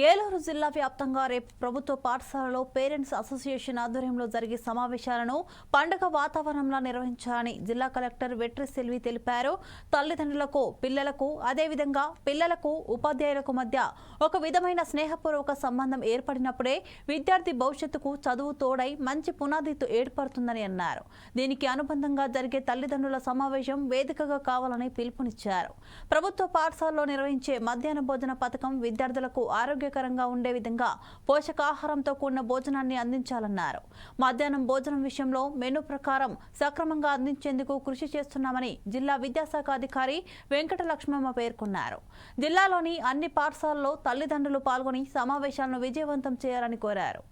ఏలూరు జిల్లా వ్యాప్తంగా రేపు ప్రభుత్వ పాఠశాలలో పేరెంట్స్ అసోసియేషన్ ఆధ్వర్యంలో జరిగే సమావేశాలను పండుగ వాతావరణంలో నిర్వహించాలని జిల్లా కలెక్టర్ వెట్రి సెల్వి తెలిపారు. తల్లిదండ్రులకు పిల్లలకు అదేవిధంగా పిల్లలకు ఉపాధ్యాయులకు మధ్య ఒక విధమైన స్నేహపూర్వక సంబంధం ఏర్పడినప్పుడే విద్యార్థి భవిష్యత్తుకు చదువు తోడై మంచి పునాదితో ఏర్పడుతుందని అన్నారు. దీనికి అనుబంధంగా జరిగే తల్లిదండ్రుల సమావేశం వేదికగా కావాలని పిలుపునిచ్చారు. ప్రభుత్వ పాఠశాలలో నిర్వహించే మధ్యాహ్న భోజన పథకం విద్యార్థులకు ఆరోగ్య ఆరోగ్యకరంగా ఉండే విధంగా పోషకాహారంతో కూడిన భోజనాన్ని అందించాలన్నారు. మధ్యాహ్నం భోజనం విషయంలో మెనూ ప్రకారం సక్రమంగా అందించేందుకు కృషి చేస్తున్నామని జిల్లా విద్యాశాఖ అధికారి వెంకట లక్ష్మమ్మ పేర్కొన్నారు. జిల్లాలోని అన్ని పాఠశాలల్లో తల్లిదండ్రులు పాల్గొని సమావేశాలను విజయవంతం చేయాలని కోరారు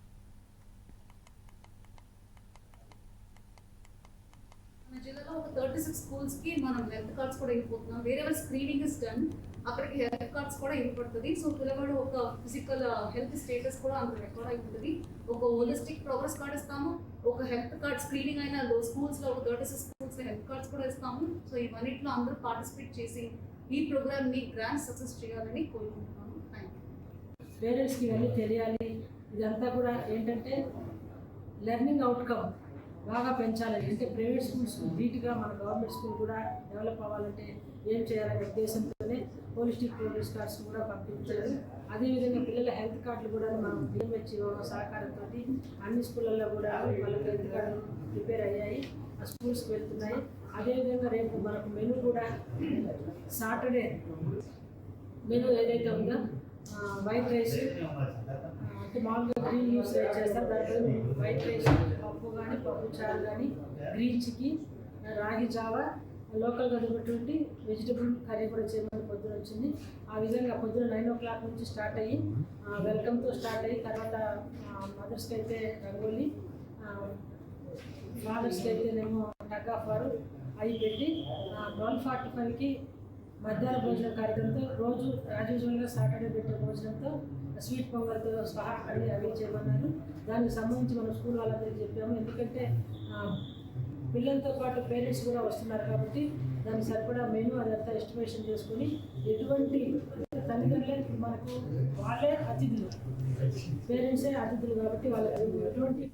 మన జిల్లాలో ఒక థర్టీ సిక్స్ స్కూల్స్కి మనం హెల్త్ కార్డ్స్ కూడా ఇవ్వబోతున్నాం. వేరే స్క్రీనింగ్ ఇస్ డన్ అక్కడికి హెల్త్ కార్డ్స్ కూడా ఇవ్వబడుతుంది. సో పిల్లవాడు ఒక ఫిజికల్ హెల్త్ స్టేటస్ కూడా అందులో రికార్డ్ అయి ఉంటుంది. ఒక హోలిస్టిక్ ప్రోగ్రెస్ కార్డ్ ఇస్తాము. ఒక హెల్త్ కార్డ్ స్క్రీనింగ్ అయిన స్కూల్స్లో ఒక thirty six schools health cards కూడా ఇస్తాము. సో ఇవన్నిట్లో అందరూ పార్టిసిపేట్ చేసి ఈ ప్రోగ్రామ్ని గ్రాండ్ సక్సెస్ చేయాలని కోరుకుంటున్నాను థ్యాంక్ యూ పేరెంట్స్కి ఇవన్నీ తెలియాలి. ఇదంతా కూడా ఏంటంటే లెర్నింగ్ అవుట్కమ్ బాగా పెంచాలని. అంటే ప్రైవేట్ స్కూల్స్ నీట్గా మన గవర్నమెంట్ స్కూల్ కూడా డెవలప్ అవ్వాలంటే ఏం చేయాలనే ఉద్దేశంతోనే హోలిస్టిక్ ప్రోగ్రెస్ కార్డ్స్ కూడా పంపించారు. అదేవిధంగా పిల్లల హెల్త్ కార్డులు కూడా మనం డిఎంహెచ్ఓ సహకారంతో అన్ని స్కూళ్ళల్లో కూడా వాళ్ళకి హెల్త్ కార్డులు ప్రిపేర్ అయ్యాయి. ఆ స్కూల్స్కి వెళ్తున్నాయి. అదేవిధంగా రేపు మనకు మెనూ కూడా సాటర్డే మెనూ ఏదైతే ఉందో వైట్ రైస్ మామూలుగా గ్రీన్ యూస్ చేస్తారు. దాంట్లో వైట్ రైస్ పప్పు కానీ పప్పు చారు కానీ గ్రీన్ చికెన్ రాగి జావా లోకల్గా దొరికినటువంటి వెజిటబుల్ కర్రీ కూడా చేయమని పొద్దున వచ్చింది. ఆ విధంగా పొద్దున నైన్ ఓ క్లాక్ నుంచి స్టార్ట్ అయ్యి వెల్కమ్తో స్టార్ట్ అయ్యి తర్వాత మదర్స్కి అయితే రంగోలీ ఫాదర్స్కి అయితేనేమో టగ్ ఆఫ్ వారు అవి పెట్టి ట్వెల్వ్ ఫార్టీ ఫైవ్కి మధ్యాహ్న భోజన కార్యక్రమంతో రోజు యాజ్ సాటర్డే పెట్టే భోజనంతో స్వీట్ పొంగల్తో సహా అన్ని అవి చేయమన్నారు దానికి సంబంధించి మనం స్కూల్ వాళ్ళందరికీ చెప్పాము. ఎందుకంటే పిల్లలతో పాటు పేరెంట్స్ కూడా వస్తున్నారు కాబట్టి దానికి సరిపడా మెను అదంతా ఎస్టిమేషన్ చేసుకుని ఎటువంటి తల్లిదండ్రులే మనకు వాళ్ళే అతిథులు. పేరెంట్సే అతిథులు కాబట్టి వాళ్ళకి ఎటువంటి